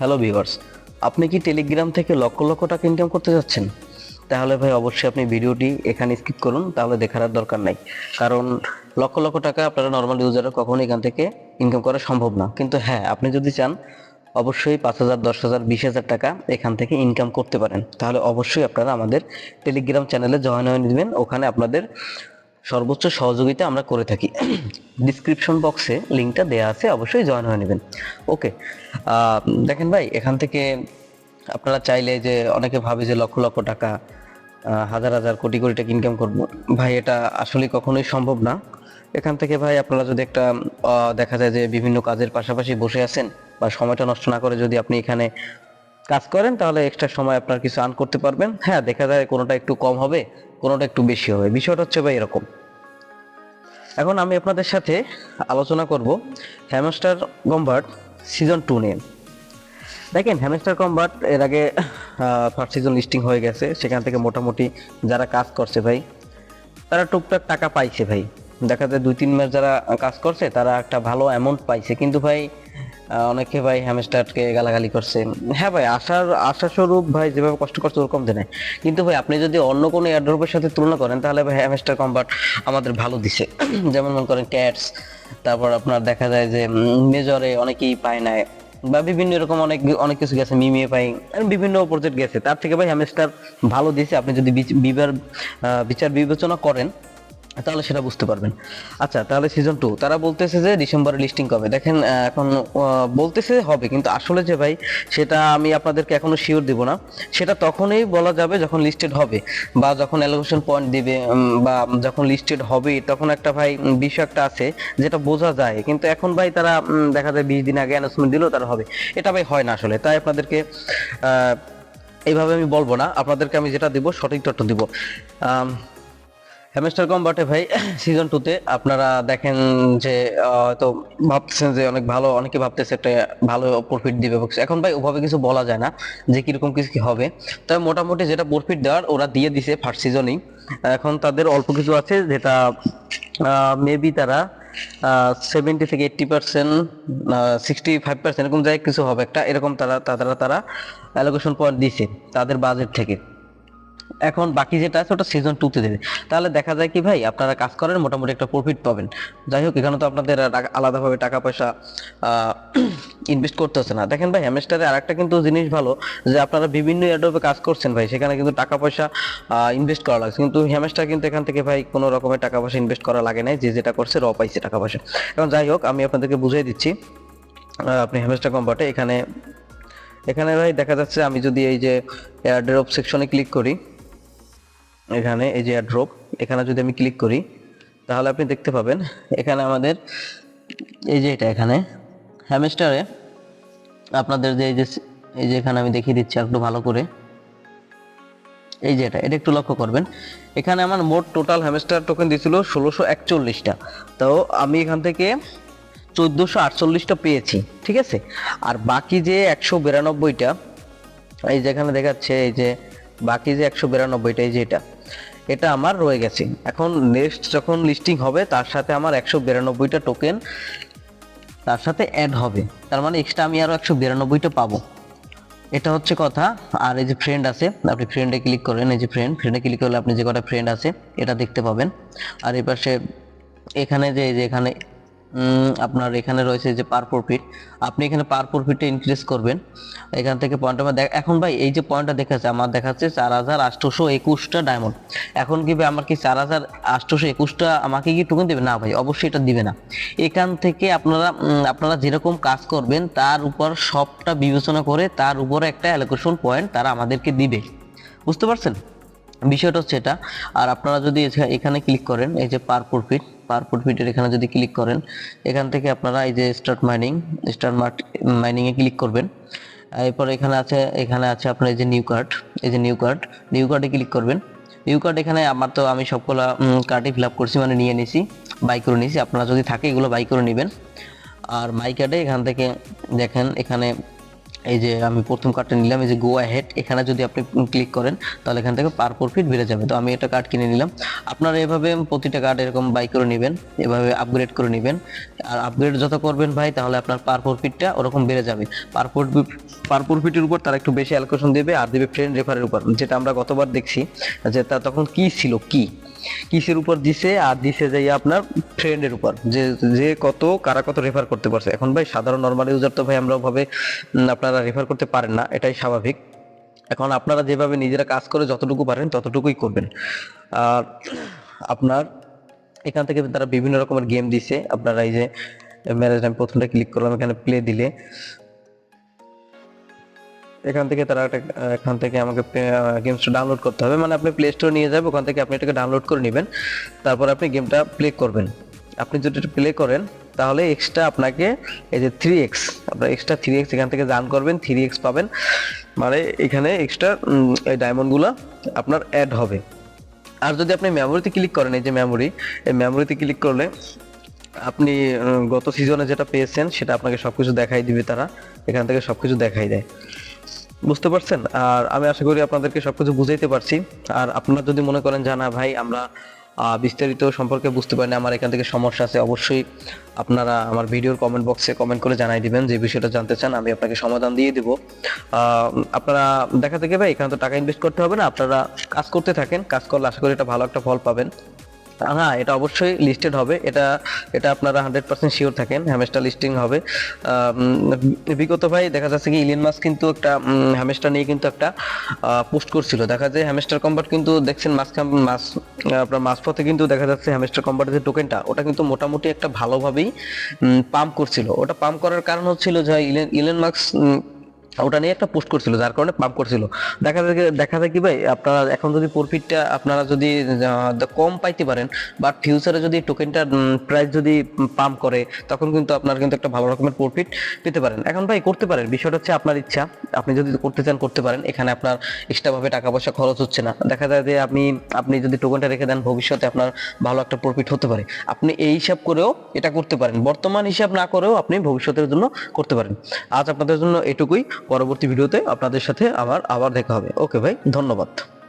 Hello viewers, আপনি কি Telegram থেকে লক্ষ লক্ষ টাকা ইনকাম করতে যাচ্ছেন? তাহলে ভাই অবশ্যই আপনি ভিডিওটি এখানে স্কিপ করুন, তাহলে দেখার আর দরকার নাই। কারণ লক্ষ লক্ষ টাকা আপনারা নর্মাল ইউজাররা কখনোই এখান থেকে ইনকাম করা সম্ভব না। কিন্তু হ্যাঁ আপনি যদি চান, অবশ্যই পাঁচ হাজার, দশ হাজার, বিশ হাজার টাকা এখান থেকে ইনকাম করতে পারেন। তাহলে অবশ্যই আপনারা আমাদের টেলিগ্রাম চ্যানেলে জয়েন হয়ে নেবেন। ওখানে আপনাদের সর্বোচ্চ সহযোগিতা আমরা করে থাকি। ডিসক্রিপশন বক্সে লিঙ্কটা দেওয়া আছে, অবশ্যই জয়েন হয়ে নেবেন। ওকে দেখেন ভাই, এখান থেকে আপনারা চাইলে যে অনেকে ভাবে যে লক্ষ লক্ষ টাকা হাজার হাজার কোটি কোটি টাকা ইনকাম করব। ভাই, এটা আসলে কখনোই সম্ভব না। এখান থেকে ভাই, আপনারা যদি একটা দেখা যায় যে বিভিন্ন কাজের পাশাপাশি বসে আছেন বা সময়টা নষ্ট না করে যদি আপনি এখানে কাজ করেন, তাহলে এক্সট্রা সময় আপনার কিছু আর্ন করতে পারবেন। হ্যাঁ দেখা যায় কোনোটা একটু কম হবে, কোনোটা একটু বেশি হবে। বিষয়টা হচ্ছে ভাই এরকম। এখন আমি আপনাদের সাথে আলোচনা করব হ্যামস্টার কম্বার্ট সিজন টু নিয়ে। দেখেন হ্যামস্টার কম্বার্ট এর আগে ফার্স্ট সিজন লিস্টিং হয়ে গেছে। সেখান থেকে মোটামুটি যারা কাজ করছে ভাই, তারা টুকটাক টাকা পাইছে ভাই। দেখা যায় দুই, তিন মাস যারা কাজ করছে, তারা একটা ভালো অ্যামাউন্ট পাইছে। কিন্তু ভাই অনেকে ভাই হ্যামস্টারকে গালাগালি করছে। হ্যাঁ ভাই, আশার আশা স্বরূপ ভাই যেভাবে কষ্ট করছে ওরকম দেয় কিন্তু ভাই, আপনি যদি অন্য কোনো এয়ারড্রপের সাথে তুলনা করেন, তাহলে ভাই হ্যামস্টার কম্বার্ট আমাদের ভালো দিছে। যেমন মনে করেন ক্যাটস তারপর আপনার দেখা যায় যে মেজরে অনেকেই পায় না বা বিভিন্ন এরকম অনেক অনেক কিছু গেছে মিমিয়ে পাই বিভিন্ন প্রজেক্ট গেছে। তার থেকে ভাই হ্যামস্টার ভালো দিয়েছে আপনি যদি বিচার বিবেচনা করেন তাহলে সেটা বুঝতে পারবেন। আচ্ছা তাহলে সিজন টু তারা বলতেছে যে ডিসেম্বরে লিস্টিং কবে? দেখেন এখন বলতেছে হবে, কিন্তু আসলে যে ভাই, সেটা আমি আপনাদেরকে এখনও শিওর দিব না। সেটা তখনই বলা যাবে যখন লিস্টেড হবে, বা যখন অ্যালোকেশন পয়েন্ট দিবে বা যখন লিস্টেড হবে তখন একটা ভাই বিষয় একটা আছে, যেটা বোঝা যায়। কিন্তু এখন ভাই, তারা দেখা যায় বিশ দিন আগে অ্যানাউন্সমেন্ট দিলেও তারা হবে। এটা ভাই হয় না আসলে, তাই আপনাদেরকে এইভাবে আমি বলব না। আপনাদেরকে আমি যেটা দিব, সঠিক তথ্য দিব। হ্যামস্টার কম্বাটে ভাই সিজন টুতে আপনারা দেখেন যে হয়তো ভাবতেছেন যে অনেক ভালো, অনেকে ভাবতেছে একটা ভালো প্রফিট দিবে এখন ভাই ওভাবে কিছু বলা যায় না যে কীরকম কিছু কি হবে। তবে মোটামুটি যেটা প্রফিট দেওয়ার, ওরা দিয়ে দিছে ফার্স্ট সিজনেই এখন তাদের অল্প কিছু আছে যেটা মেবি তারা সেভেন্টি থেকে eighty percent sixty five percent এরকম যাই কিছু হবে একটা, এরকম তারা তারা তারা অ্যালোকেশন পয়েন্ট দিছে তাদের বাজেট থেকে। এখন বাকি যেটা আছে ওটা সিজন টুতে দেবে। তাহলে দেখা যায় কি ভাই, আপনারা কাজ করেন, মোটামুটি একটা প্রফিট পাবেন। যাই হোক, এখানে তো আপনাদের আলাদাভাবে টাকা পয়সা ইনভেস্ট করতে হচ্ছে না। দেখেন ভাই হ্যামস্টারে আরেকটা কিন্তু জিনিস ভালো, যে আপনারা বিভিন্ন এয়ারড্রপে কাজ করছেন ভাই, সেখানে কিন্তু টাকা পয়সা ইনভেস্ট করা লাগছে। কিন্তু হ্যামেস্টার কিন্তু এখান থেকে ভাই, কোনো রকমের টাকা পয়সা ইনভেস্ট করা লাগে নাই, যে যেটা করছে র পাইছে টাকা পয়সা। এখন যাই হোক, আমি আপনাদেরকে বুঝিয়ে দিচ্ছি আপনি হ্যামস্টার কম্বাটে এখানে এখানে ভাই দেখা যাচ্ছে, আমি যদি এই যে এয়ারড্রপ সেকশনে ক্লিক করি এখানে এই যে ড্রপ এখানে যদি আমি ক্লিক করি, তাহলে আপনি দেখতে পাবেন, এখানে আমাদের এই যে এটা এখানে হ্যামেস্টারে আপনাদের যে, এই যে এই যে এখানে আমি দেখিয়ে দিচ্ছি একটু ভালো করে। এই যে এটা এটা একটু লক্ষ্য করবেন। এখানে আমার মোট টোটাল হ্যামস্টার টোকেন দিয়েছিল ষোলোশো একচল্লিশটা। তো আমি এখান থেকে চোদ্দোশো আটচল্লিশটা পেয়েছি, ঠিক আছে? আর বাকি যে একশো বিরানব্বইটা, এই যেখানে দেখাচ্ছে, এই যে বাকি যে একশো বিরানব্বইটা, এই যে এটা। এটা আমার রয়ে গেছে। এখন নেক্সট যখন লিস্টিং হবে, তার সাথে আমার একশো বিরানব্বইটা টোকেন তার সাথে অ্যাড হবে। তার মানে এক্সট্রা আমি আরও একশো বিরানব্বইটা পাবো। এটা হচ্ছে কথা। আর এই যে ফ্রেন্ড আছে, আপনি ফ্রেন্ডে ক্লিক করেন, এই যে ফ্রেন্ড ফ্রেন্ডে ক্লিক করলে আপনি যে কটা ফ্রেন্ড আছে, এটা দেখতে পাবেন। আর এপাশে পাশে এখানে যে এখানে আপনার এখানে রয়েছে যে পার প্রফিট আপনি এখানে পার প্রফিটে ইনক্রিজ করবেন। এখান থেকে পয়েন্ট আমার এখন ভাই, এই যে পয়েন্টটা দেখাচ্ছে, আমার দেখাচ্ছে চার হাজার আটশোশো একুশটা ডায়মন্ড এখন কি ভাই, আমার কি চার হাজার আটশোশো একুশটা আমাকে কি টোকেন দেবে? না ভাই, অবশ্যই এটা দিবে না। এখান থেকে আপনারা আপনারা যেরকম কাজ করবেন, তার উপর সবটা বিবেচনা করে, তার উপরে একটা অ্যালোকেশন পয়েন্ট তারা আমাদেরকে দিবে। বুঝতে পারছেন? বিষয়টা হচ্ছে এটা। আর আপনারা যদি এখা- এখানে ক্লিক করেন, এই যে পার প্রফিট পার প্রফিটের এখানে যদি ক্লিক করেন, এখান থেকে আপনারা এই যে স্টার্ট মাইনিং স্টার্ট মাইনিং এ ক্লিক করবেন। এরপর এখানে আছে এখানে আছে আপনার এই যে নিউ কার্ড এই যে নিউ কার্ড নিউ কার্ডে ক্লিক করবেন। নিউ কার্ড এখানে আমার তো, আমি সবগুলা কার্ডই ফিল আপ করছি মানে নিয়ে নিছি বাই করে নিয়েছি আপনারা যদি থাকে এগুলো বাই করে নেবেন। আর মাই কার্ডে এখান থেকে দেখেন, এখানে এই যে আমি প্রথম কার্ডটা নিলাম, এই যে গোয়া হেড এখানে যদি আপনি ক্লিক করেন, তাহলে এখান থেকে পার প্রফিট বেড়ে যাবে। তো আমি এটা কার্ড কিনে নিলাম। আপনারা এভাবে প্রতিটা কার্ড এরকম বাই করে নেবেন, এভাবে আপগ্রেড করে নেবেন। আর আপগ্রেড যত করবেন ভাই, তাহলে আপনার পার প্রফিটটা ওরকম বেড়ে যাবে। পার প্রফিট পার প্রফিটের উপর তারা একটু বেশি অ্যালোকেশন দেবে, আর দেবে ফ্রেন্ড রেফারের উপর। যেটা আমরা গতবার দেখছি, যে তা তখন কি ছিল, কি? কিসের উপর দিছে আর দিছে যাই আপনার ফ্রেন্ডের উপর। যে যে কত কারা কত রেফার করতে পারছে। এখন ভাই সাধারণ নর্মাল ইউজার তো ভাই আমরা ভাবে উম, আপনারা রেফার করতে পারেন না। এটাই স্বাভাবিক। এখন আপনারা যেভাবে নিজেরা কাজ করে যতটুকু পারেন ততটুকুই করবেন। আর আপনার এখান থেকে তারা বিভিন্ন রকমের গেম দিছে। আপনারা এই যে ম্যারেজ আমি প্রথমটা ক্লিক করলাম এখানে প্লে দিলে। এখান থেকে তারা একটা, এখান থেকে আমাকে গেমসটা ডাউনলোড করতে হবে। মানে আপনি প্লে স্টোর নিয়ে যাবেন, ওখান থেকে আপনি এটাকে ডাউনলোড করে নেবেন। তারপর আপনি গেমটা প্লে করবেন। আপনি যদি প্লে করেন, তাহলে এক্সট্রা আপনাকে এই যে থ্রি এক্স আপনার এক্সট্রা থ্রি এক্স এখান থেকে জান করবেন থ্রি এক্স পাবেন। মানে এখানে এক্সট্রা এই ডায়মন্ডগুলো আপনার অ্যাড হবে। আর যদি আপনি মেমোরিতে ক্লিক করেন, এই যে মেমোরি এই মেমোরিতে ক্লিক করলে আপনি গত সিজনে যেটা পেয়েছেন, সেটা আপনাকে সবকিছু দেখাই দিবে তারা। এখান থেকে সবকিছু দেখাই দেয়। বুঝতে পারছেন? আর আমি আশা করি আপনাদেরকে সবকিছু বুঝাইতে পারছি। আর আপনারা যদি মনে করেন জানা ভাই, আমরা বিস্তারিত সম্পর্কে বুঝতে পারি না আমার এখান থেকে সমস্যা আছে, অবশ্যই আপনারা আমার ভিডিওর কমেন্ট বক্সে কমেন্ট করে জানাই দিবেন, যে বিষয়টা জানতে চান, আমি আপনাকে সমাধান দিয়ে দিব। আপনারা, দেখা থেকে ভাই, এখানে তো টাকা ইনভেস্ট করতে হবে না, আপনারা কাজ করতে থাকেন, কাজ করলে আশা করি এটা ভালো একটা ফল পাবেন। হ্যাঁ এটা অবশ্যই লিস্টেড হবে। এটা এটা আপনারা হান্ড্রেড পার্সেন্ট শিওর থাকেন হ্যামেস্টার লিস্টিং হবে। বিগত ভাই দেখা যাচ্ছে কি ইলিয়ন মাস কিন্তু একটা হ্যামেস্টার নিয়ে কিন্তু একটা পোস্ট করছিল। দেখা যায় হ্যামেস্টার কম্বাট কিন্তু দেখছেন মাস মাস আপনার মাঝপথে কিন্তু দেখা যাচ্ছে হ্যামেস্টার কম্বাটের যে টোকেনটা ওটা কিন্তু মোটামুটি একটা ভালোভাবেই পাম্প করছিল। ওটা পাম্প করার কারণ হচ্ছিল যে ইলেন ইলেন মার্কস ওটা নিয়ে একটা পোস্ট করছিল, যার কারণে পাম্প করছিল। দেখা যায় দেখা যায় কি ভাই, আপনারা এখন যদি প্রফিটটা আপনারা যদি কম পাইতে পারেন বাট ফিউচারে যদি টোকেনটার প্রাইস যদি পাম্প করে, তখন কিন্তু আপনার কিন্তু একটা ভালো রকমের প্রফিট পেতে পারেন। এখন ভাই, করতে পারেন। বিষয়টা হচ্ছে আপনার ইচ্ছা। আপনি যদি করতে চান, করতে পারেন। এখানে আপনার এক্সট্রা ভাবে টাকা পয়সা খরচ হচ্ছে না। দেখা যায় যে আপনি আপনি যদি টোকেনটা রেখে দেন, ভবিষ্যতে আপনার ভালো একটা প্রফিট হতে পারে। আপনি এই হিসাব করেও এটা করতে পারেন। বর্তমান হিসাব না করেও আপনি ভবিষ্যতের জন্য করতে পারেন। আজ আপনাদের জন্য এটুকুই। পরবর্তী ভিডিওতে আপনাদের সাথে আবার আবার দেখা হবে। ওকে ভাই ধন্যবাদ।